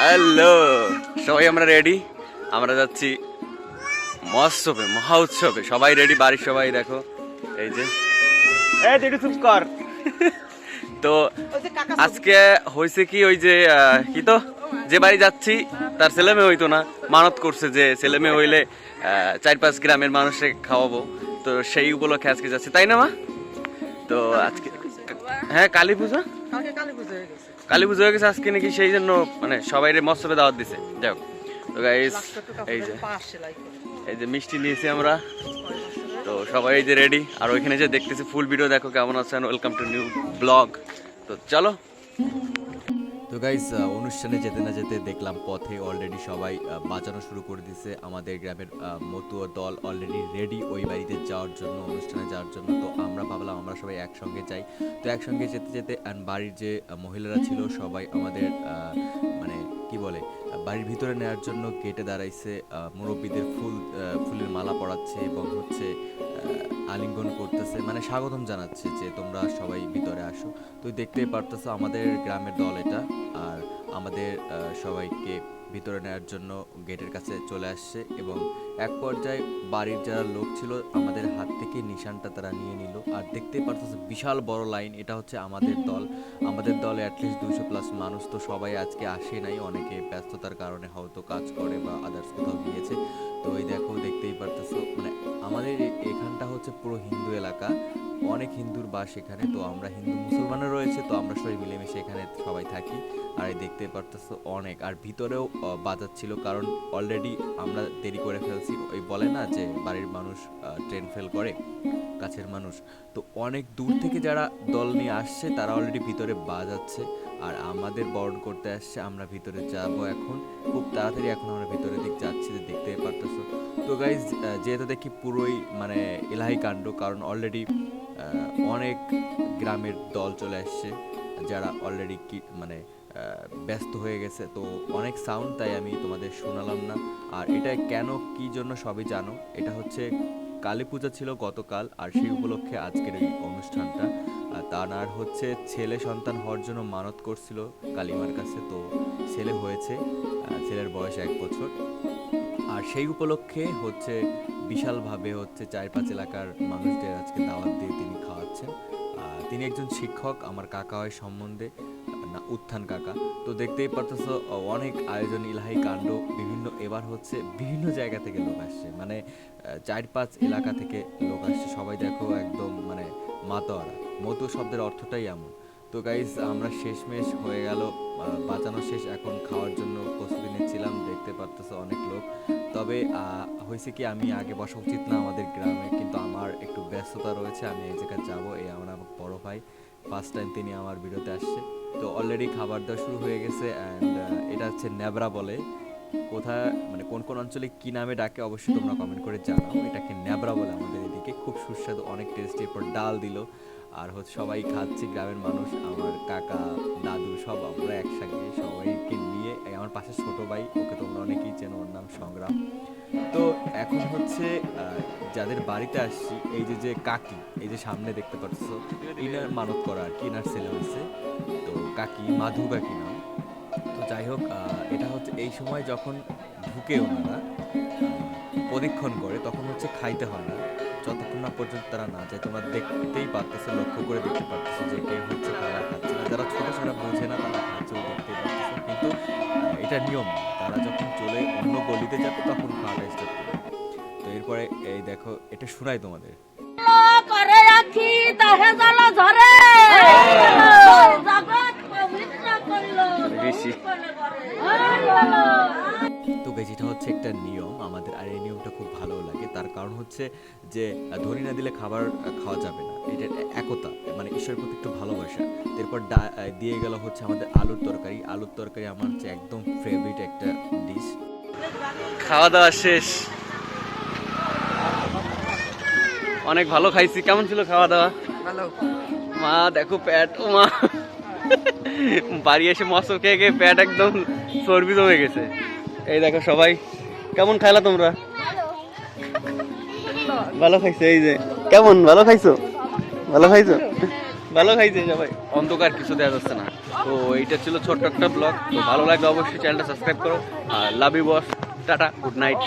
Hello সবাই আমরা ready আমরা যাচ্ছি মহোৎসবে মহা উৎসবে সবাই রেডি বাড়ির সবাই দেখো। এই যে। এই তুই চুপ কর। তো আজকে হয়েছে কি ওই যে কি তো? যে বাড়ি যাচ্ছি তার ছেলে মেয়ে হইতো না। মানত করছে যে ছেলে মেয়ে হইলে চার পাঁচ গ্রামের মানুষকে খাওয়াবো। তো সেই উপলক্ষে আজকে যাচ্ছি। তাই না মা? তো আজকে হ্যাঁ কালী পূজা কালী পুজো কালী পুজো হয়ে গেছে আজকে নাকি সেই জন্য মানে সবাই মৎস্য দাওয়াত দিছে। যাই হোক। তো গাইস এই যে এই যে মিষ্টি নিয়েছি আমরা। তো সবাই এই যে রেডি আর ওইখানে যে দেখতেছি ফুল ভিডিও দেখো কেমন আছেন? ওয়েলকাম টু নিউ ব্লগ তো চলো। তো গাইজ অনুষ্ঠানে যেতে না যেতে দেখলাম পথে অলরেডি সবাই বাজানো শুরু করে দিছে। আমাদের গ্রামের মতুয় দল অলরেডি রেডি ওই বাড়িতে যাওয়ার জন্য, অনুষ্ঠানে যাওয়ার জন্য। তো আমরা ভাবলাম আমরা সবাই একসঙ্গে যাই। তো একসঙ্গে যেতে যেতে বাড়ির যে মহিলারা ছিল সবাই আমাদের মানে কি বলে বাড়ির ভিতরে নেওয়ার জন্য গেটে দাঁড়াইছে মুরব্বীদের ফুল ফুলের মালা পড়াচ্ছে এবং হচ্ছে আলিঙ্গন করতেছে। মানে স্বাগতম জানাচ্ছে যে তোমরা সবাই ভিতরে আসো। তুই দেখতেই পারতেছো আমাদের গ্রামের দল এটা। আর আমাদের সবাইকে ভিতরে নেওয়ার জন্য গেটের কাছে চলে আসছে এবং এক পর্যায়ে বাড়ির যারা লোক ছিল, আমাদের হাত থেকে নিশানটা তারা নিয়ে নিল। আর দেখতেই পারতেছো বিশাল বড় লাইন, এটা হচ্ছে আমাদের দল। আমাদের দলে অ্যাটলিস্ট দুশো প্লাস মানুষ, তো সবাই আজকে আসে নাই। অনেকে ব্যস্ততার কারণে হয়তো কাজ করে বা আদার্স কোথাও গিয়েছে। তো এই দেখো, দেখতেই পারতেছো হচ্ছে পুরো হিন্দু এলাকা। অনেক হিন্দুর বাস এখানে, তো আমরা হিন্দু মুসলমানও রয়েছে, তো আমরা সবাই মিলেমিশে এখানে সবাই থাকি। আর দেখতে পারতেছো অনেক। আর ভিতরেও বাজাচ্ছিল কারণ অলরেডি আমরা দেরি করে ফেলছি। ওই বলে না যে বাড়ির মানুষ ট্রেন ফেল করে, কাছের মানুষ। তো অনেক দূর থেকে যারা দল নিয়ে আসছে, তারা অলরেডি ভিতরে বাজাচ্ছে আর আমাদের বরণ করতে আসছে, আমরা ভিতরে যাব এখন। খুব তাড়াতাড়ি এখন আমরা ভিতরের দিক যাচ্ছি দেখতে তো গাইজ যেহেতু দেখি পুরোই মানে এলাহি কাণ্ড, কারণ অলরেডি অনেক গ্রামের দল চলে আসছে, যারা অলরেডি কি মানে ব্যস্ত হয়ে গেছে। তো অনেক সাউন্ড তাই আমি তোমাদের শোনালাম না। আর এটা কেন, কি জন্য সবই জানো? এটা হচ্ছে, কালী পূজা ছিল গতকাল, আর সেই উপলক্ষে আজকের এই অনুষ্ঠানটা। আর হচ্ছে ছেলে সন্তান হওয়ার জন্য মানত করছিল কালিমার কাছে, তো ছেলে হয়েছে ছেলের বয়স এক বছর। আর সেই উপলক্ষে হচ্ছে বিশালভাবে হচ্ছে চার পাঁচ এলাকার মানুষদের আজকে দাওয়াত দিয়ে তিনি খাওয়াচ্ছেন। তিনি একজন শিক্ষক, আমার কাকা হয় সম্বন্ধে, না, উত্থান কাকা। তো দেখতেই পারতেছো, অনেক আয়োজন, ইলাহি কাণ্ড, বিভিন্ন এবার হচ্ছে বিভিন্ন জায়গা থেকে লোক আসছে। মানে চার পাঁচ এলাকা থেকে লোক আসছে। সবাই দেখো একদম মানে মাতোয়ারা। মতো শব্দের অর্থটাই এমন। তো গাইজ আমরা শেষমেশ হয়ে গেল বাঁচানো শেষ। এখন খাওয়ার জন্য তবে হয়েছে কি আমি আগে বসা উচিত না আমাদের গ্রামে, কিন্তু আমার একটু ব্যস্ততা রয়েছে, আমি এই জায়গায় যাব, এই আমার বড় ভাই ফার্স্ট টাইম তিনি আমার ভিডিওতে আসছে। তো অলরেডি খাবার দাওয়া শুরু হয়ে গেছে অ্যান্ড এটা হচ্ছে নেবরা বলে। কোথায় মানে কোন কোন অঞ্চলে কি নামে ডাকে অবশ্যই তোমরা কমেন্ট করে জানাও। এটাকে নেবরা বলে আমাদের এদিকে। খুব সুস্বাদু, অনেক টেস্টি এরপর ডাল দিল। আর হচ্ছে সবাই খাচ্ছি, গ্রামের মানুষ, আমার কাকা, দাদু সব আমরা একসাথে পাশে ছোট ভাই ওকে তোমরা অনেকেই চেনো ওর নাম সংগ্রাম। তো এখন হচ্ছে যাদের বাড়িতে আসছি এই যে যে কাকি এই যে সামনে দেখতে পাচ্ছ ইনার মানত করা আর কি ইনার ছেলে হয়েছে। তো কাকি মাধু কাকি নাম। তো যাই হোক এটা হচ্ছে এই সময় যখন ঢুকে ওনারা আহ, প্রদীক্ষণ করে তখন হচ্ছে খাইতে হয় না। যতক্ষণ না পর্যন্ত তারা না যায় তোমরা দেখতেই পারতেছে লক্ষ্য করে দেখতে পারতেছে যে কে হচ্ছে খাবার খাচ্ছে না। যারা ছোট যারা এটা নিয়ম। তারা যখন চলে অন্য গলিতে যাবে তখন খাওয়াটা স্টার্ট করবে তো এরপরে এই দেখো এটা শোনাই তোমাদের। করে রাখি তাহে জল ধরে। তো গাইজ এটা হচ্ছে একটা নিয়ম। আমাদের আর এই নিয়মটা খুব ভালো লাগে। তার কারণ হচ্ছে যে ধরি না দিলে খাবার খাওয়া যাবে না। এটা একতা মানে ঈশ্বরের প্রতি একটু ভালোবাসা। এরপর দিয়ে গেল হচ্ছে আমাদের আলুর তরকারি। আলুর তরকারি আমার হচ্ছে একদম ফেভারিট একটা ডিশ খাওয়া দাওয়া শেষ। অনেক ভালো খাইছি। কেমন ছিল খাওয়া দাওয়া? ভালো। মা দেখো প্যাট ও মা। বাড়ি এসে মস্ত খেয়ে খেয়ে প্যাট একদম চর্বি জমে গেছে। এই দেখো সবাই কেমন খাইলা তোমরা? ভালো খাইছো এই যে। কেমন ভালো খাইছো? ভালো খাইছো? ভালো খাইছে সবাই অন্ধকার কিছু দেওয়া যাচ্ছে না। তো এইটা ছিল ছোট্ট একটা ব্লগ তো ভালো লাগলে অবশ্যই চ্যানেলটা সাবস্ক্রাইব করো। আর love you boss tata good night